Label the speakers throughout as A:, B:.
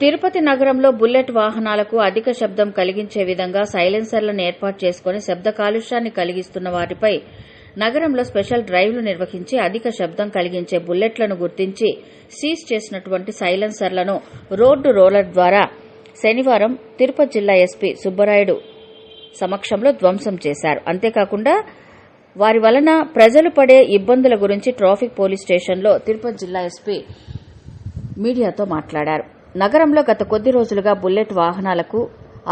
A: తిరుపతి నగరంలో బుల్లెట్ వాహనాలకు అధిక శబ్దం కలిగించే విధంగా సైలెన్సర్లను ఏర్పాటు చేసుకుని శబ్ద కాలుష్యాన్ని కలిగిస్తున్న వాటిపై నగరంలో స్పెషల్ డ్రైవ్లు నిర్వహించి అధిక శబ్దం కలిగించే బుల్లెట్లను గుర్తించి సీజ్ చేసినటువంటి సైలెన్సర్లను రోడ్డు రోలర్ ద్వారా శనివారం తిరుపతి జిల్లా ఎస్పీ సుబ్బరాయుడు సమక్షంలో ధ్వంసం చేశారు. అంతేకాకుండా వారి వలన ప్రజలు పడే ఇబ్బందుల గురించి ట్రాఫిక్ పోలీస్ స్టేషన్లో తిరుపతి జిల్లా ఎస్పీ మీడియాతో మాట్లాడారు. నగరంలో గత కొద్ది రోజులుగా బుల్లెట్ వాహనాలకు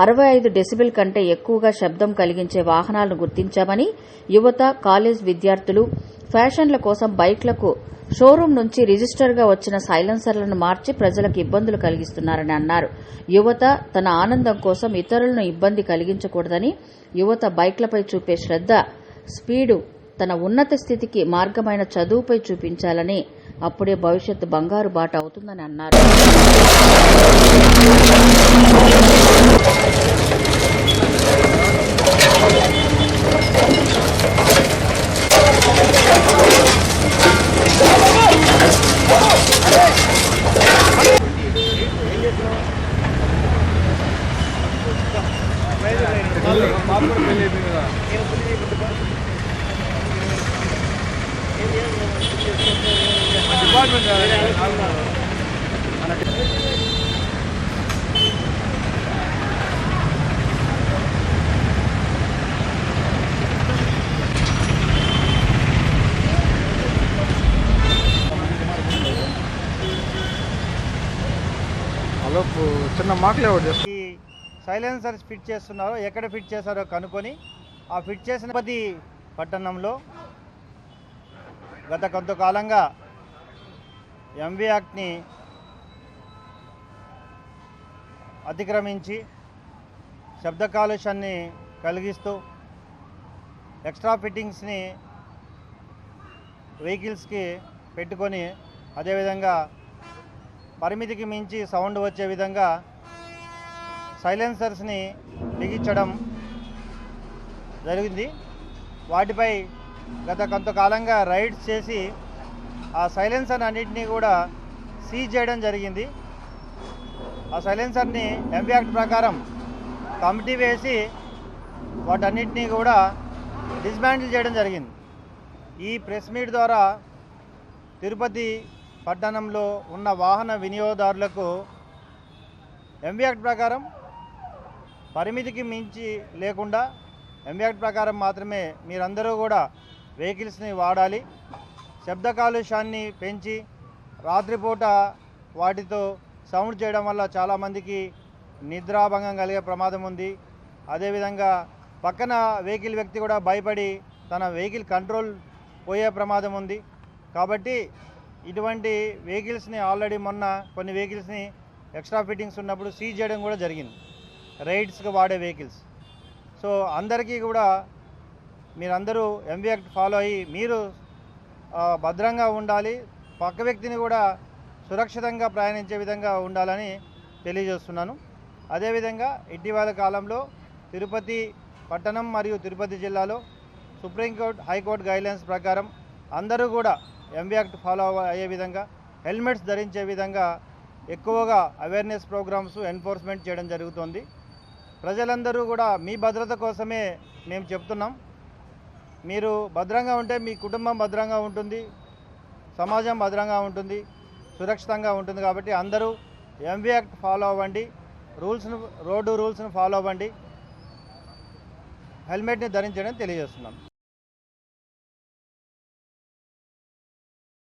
A: అరవై ఐదు డెసిబెల్ కంటే ఎక్కువగా శబ్దం కలిగించే వాహనాలను గుర్తించామని యువత కాలేజ్ విద్యార్థులు ఫ్యాషన్ల కోసం బైక్లకు షోరూం నుంచి రిజిస్టర్గా వచ్చిన సైలెన్సర్లను మార్చి ప్రజలకు ఇబ్బందులు కలిగిస్తున్నారని అన్నారు. యువత తన ఆనందం కోసం ఇతరులను ఇబ్బంది కలిగించకూడదని యువత బైక్లపై చూపే శ్రద్ధ స్పీడు తన ఉన్నత స్థితికి మార్గమైన చదువుపై చూపించాలని అప్పుడే భవిష్యత్తు బంగారు బాట అవుతుందని అన్నారు.
B: హలో చిన్న మాటలు ఎవరు చేస్తారు?
C: ఈ సైలెన్సర్స్ ఫిట్ చేస్తున్నారో ఎక్కడ ఫిట్ చేశారో కనుక్కొని ఆ ఫిట్ చేసిన ప్రతి పట్టణంలో గత కొంతకాలంగా ఎంవి యాక్ట్ని అతిక్రమించి శబ్ద కాలుష్యాన్ని కలిగిస్తూ ఎక్స్ట్రా ఫిట్టింగ్స్ని వెహికల్స్కి పెట్టుకొని అదేవిధంగా పరిమితికి మించి సౌండ్ వచ్చే విధంగా సైలెన్సర్స్ని బిగించడం జరిగింది. వాటిపై గత కొంతకాలంగా రైడ్స్ చేసి ఆ సైలెన్సర్ అన్నింటినీ కూడా సీజ్ చేయడం జరిగింది. ఆ సైలెన్సర్ని ఎంపీ యాక్ట్ ప్రకారం కమిటీ వేసి వాటన్నిటినీ కూడా డిస్మాంటిల్ చేయడం జరిగింది. ఈ ప్రెస్ మీట్ ద్వారా తిరుపతి పట్టణంలో ఉన్న వాహన వినియోగదారులకు ఎంబీ యాక్ట్ ప్రకారం పరిమితికి మించి లేకుండా ఎంబీ యాక్ట్ ప్రకారం మాత్రమే మీరందరూ కూడా వెహికల్స్ని వాడాలి. శబ్ద కాలుష్యాన్ని పెంచి రాత్రిపూట వాటితో సౌండ్ చేయడం వల్ల చాలామందికి నిద్రాభంగం కలిగే ప్రమాదం ఉంది. అదేవిధంగా పక్కన వెహికల్ వ్యక్తి కూడా భయపడి తన వెహికల్ కంట్రోల్ పోయే ప్రమాదం ఉంది. కాబట్టి ఇటువంటి వెహికల్స్ని ఆల్రెడీ మొన్న కొన్ని వెహికల్స్ని ఎక్స్ట్రా ఫిట్టింగ్స్ ఉన్నప్పుడు సీజ్ చేయడం కూడా జరిగింది. రైడ్స్కి వాడే వెహికల్స్. సో అందరికీ కూడా మీరందరూ ఎంవి యాక్ట్ ఫాలో అయ్యి మీరు భద్రంగా ఉండాలి. పక్క వ్యక్తిని కూడా సురక్షితంగా ప్రయాణించే విధంగా ఉండాలని తెలియజేస్తున్నాను. అదేవిధంగా ఇటీవల కాలంలో తిరుపతి పట్టణం మరియు తిరుపతి జిల్లాలో సుప్రీంకోర్టు హైకోర్టు గైడ్లైన్స్ ప్రకారం అందరూ కూడా ఎంబీ యాక్ట్ ఫాలో అయ్యే విధంగా హెల్మెట్స్ ధరించే విధంగా ఎక్కువగా అవేర్నెస్ ప్రోగ్రామ్స్ ఎన్ఫోర్స్మెంట్ చేయడం జరుగుతుంది. ప్రజలందరూ కూడా మీ భద్రత కోసమే మేము చెప్తున్నాం. మీరు భద్రంగా ఉంటే మీ కుటుంబం భద్రంగా ఉంటుంది సమాజం భద్రంగా ఉంటుంది సురక్షితంగా ఉంటుంది కాబట్టి అందరూ ఎంవి యాక్ట్ ఫాలో అవ్వండి రూల్స్ను రోడ్డు రూల్స్ను ఫాలో అవ్వండి. హెల్మెట్ని ధరించడం తెలియజేస్తున్నాం.